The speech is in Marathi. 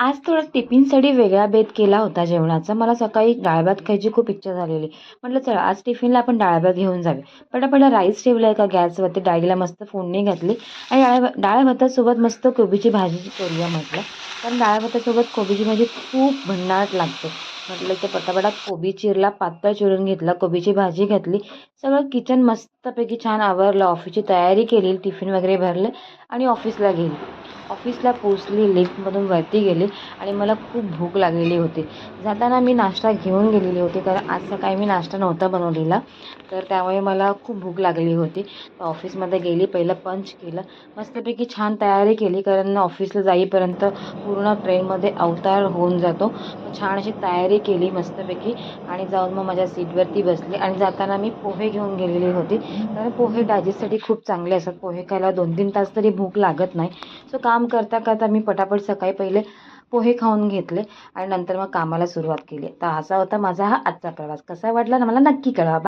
आज थोडा टिफिनसाठी वेगळा बेत केला होता जेवणाचा. मला सकाळी डाळभात खायची खूप इच्छा झालेली. म्हटलं चला आज टिफिनला आपण डाळभात घेऊन जावे पटापटा राईस ठेवला एका गॅसवरती. डाळीला मस्त फोडणी घातली. आणि डाळ डाळ भातासोबत मस्त कोबीची भाजी करूया म्हटलं. कारण डाळ भातासोबत कोबीची भाजी खूप भन्नाट लागते. म्हटलं ते पटापटा कोबी चिरला पातळ चिरून घेतला कोबीची भाजी घातली. सगळं किचन मस्तपैकी छान आवरलं. ऑफिसची तयारी केली टिफिन वगैरे भरले आणि ऑफिसला गेली. ऑफिसला पोचली लिफ्टमधून वरती गेले आणि मला खूप भूक लागलेली होती. जाताना मी नाश्ता घेऊन गेलेली होती कारण आज सकाळी मी नाश्ता नव्हता बनवलेला तर त्यामुळे मला खूप भूक लागली होती. तर ऑफिसमध्ये गेली पहिलं पंच केलं मस्तपैकी छान तयारी केली कारण ऑफिसला जाईपर्यंत पूर्ण ट्रेनमध्ये अवतार होऊन जातो. छान अशी तयारी केली मस्तपैकी आणि जाऊन मग माझ्या सीटवरती बसले आणि जाताना मी पोहे घेऊन गेलेली होती. कारण पोहे डायजेस्टसाठी खूप चांगले असतात. पोहे खायला दोन तीन तास तरी भूक लागत नाही. सो काम करता करता मी पटापट सकाळी पहिले पोहे खाऊन घेतले आणि नंतर मग कामाला सुरुवात केली. तर असा होता माझा हा आजचा प्रवास. कसा वाटला ना मला नक्की कळवा.